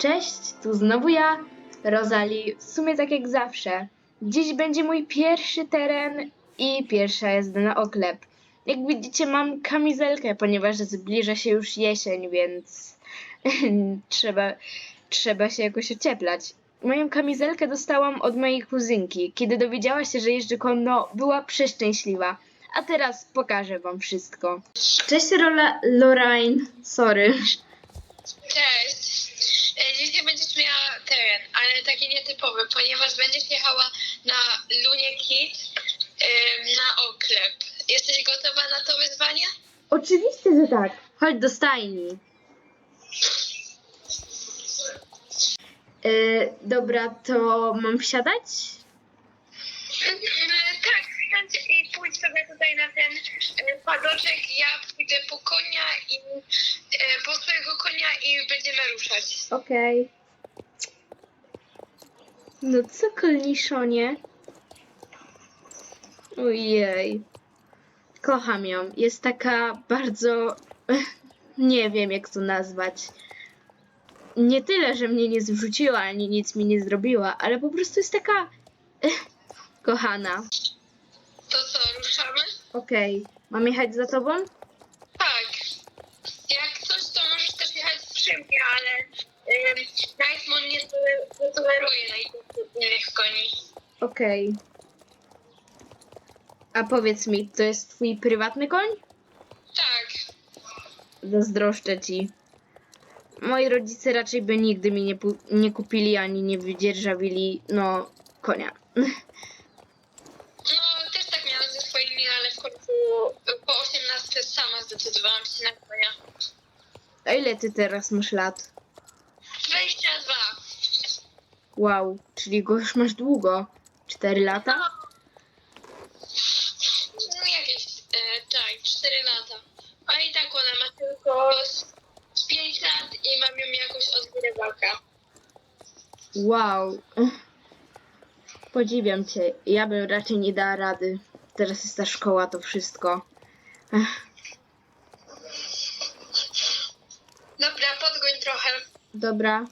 Cześć, tu znowu ja, Rozali, w sumie tak jak zawsze. Dziś będzie mój pierwszy teren i pierwsza jazda na oklep. Jak widzicie mam kamizelkę, ponieważ zbliża się już jesień, więc trzeba, trzeba się jakoś ocieplać. Moją kamizelkę dostałam od mojej kuzynki. Kiedy dowiedziała się, że jeżdżę konno, była przeszczęśliwa. A teraz pokażę wam wszystko. Cześć Rola, Lorraine, sorry. Cześć. E, Dzisiaj będziesz miała teren, ale taki nietypowy, ponieważ będziesz jechała na Lunie Kit em, na oklep. Jesteś gotowa na to wyzwanie? Oczywiście, że tak. Chodź do stajni. E, dobra, to mam wsiadać? Mm, Tak, i pójdź sobie tutaj na ten e, padoczek. Ja po konia i e, po swojego konia i będziemy ruszać. Okej. No co kolniszonie? Ojej. Kocham ją. Jest taka bardzo... Nie wiem jak to nazwać. Nie tyle, że mnie nie zrzuciła, ani nic mi nie zrobiła, ale po prostu jest taka... Kochana. To co, ruszamy? Okej. Mam jechać za tobą? Tak. Jak coś, to możesz też jechać przy mnie, ale um, Nightmon nie tole- nie toleruje najpierw koni. Okej. A powiedz mi, to jest twój prywatny koń? Tak. Zazdroszczę ci. Moi rodzice raczej by nigdy mi nie, pu- nie kupili ani nie wydzierżawili, no, konia. No, też tak miałam ze swoimi, ale w końcu po 18 sama zdecydowałam się na konia. A ile ty teraz masz lat? 22. Wow, czyli go już masz długo. Cztery lata? No jakieś, e, tak, 4 lata. A i tak ona ma tylko z, z 5 lat i mam ją jakoś od rybaka. Wow. Podziwiam cię. Ja bym raczej nie dała rady. Teraz jest ta szkoła, to wszystko. Ech, dobrar.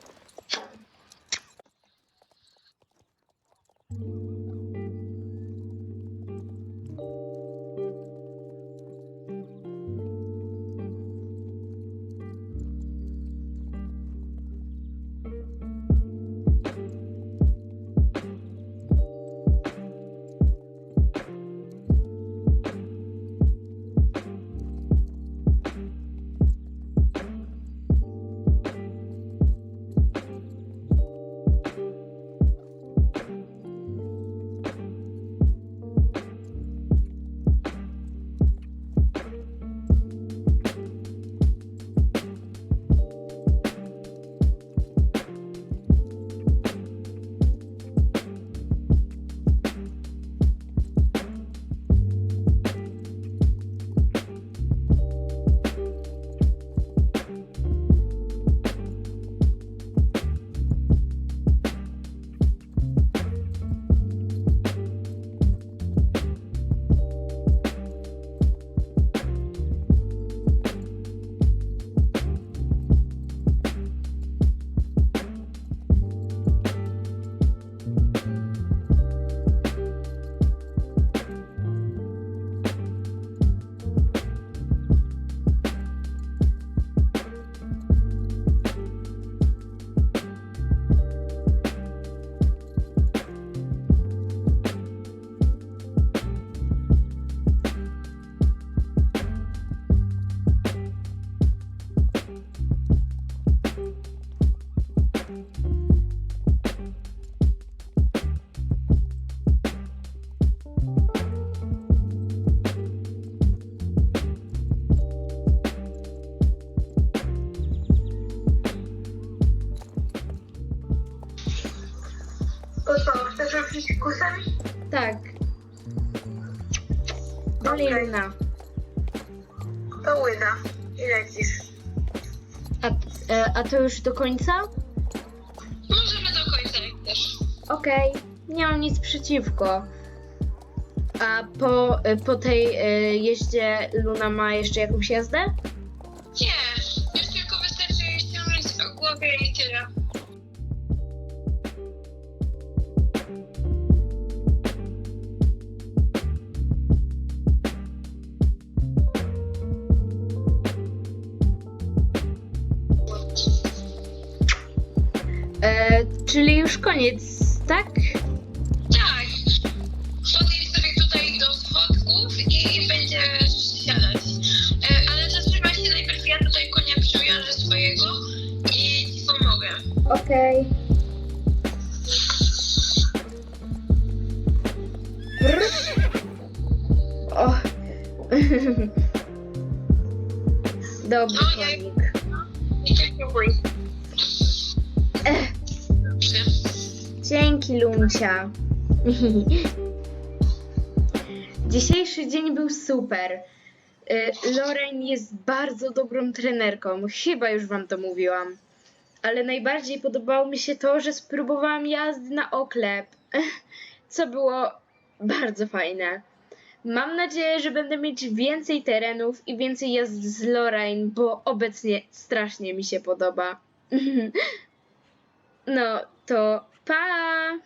To co, chcesz ruszyć kusem? Tak. Malina. To łyda. I lecisz. A, e, a to już do końca? Możemy do końca, jak też. Okej, nie mam nic przeciwko. A po, e, po tej e, jeździe Luna ma jeszcze jakąś jazdę? Nie, już tylko wystarczy ściągnąć o głowie i tyle. Czyli już koniec, tak? Tak. Podjedź sobie tutaj do schodków i będziesz siadać. E, ale zatrzymaj się najpierw, ja tutaj konia przywiążę swojego i ci pomogę. Okej. O. Dobry konik. I tak próbuj. Dzięki, Luncia. Dzisiejszy dzień był super. Y, Lorraine jest bardzo dobrą trenerką. Chyba już wam to mówiłam. Ale najbardziej podobało mi się to, że spróbowałam jazdy na oklep. Co było bardzo fajne. Mam nadzieję, że będę mieć więcej terenów i więcej jazd z Lorraine, bo obecnie strasznie mi się podoba. No to pa!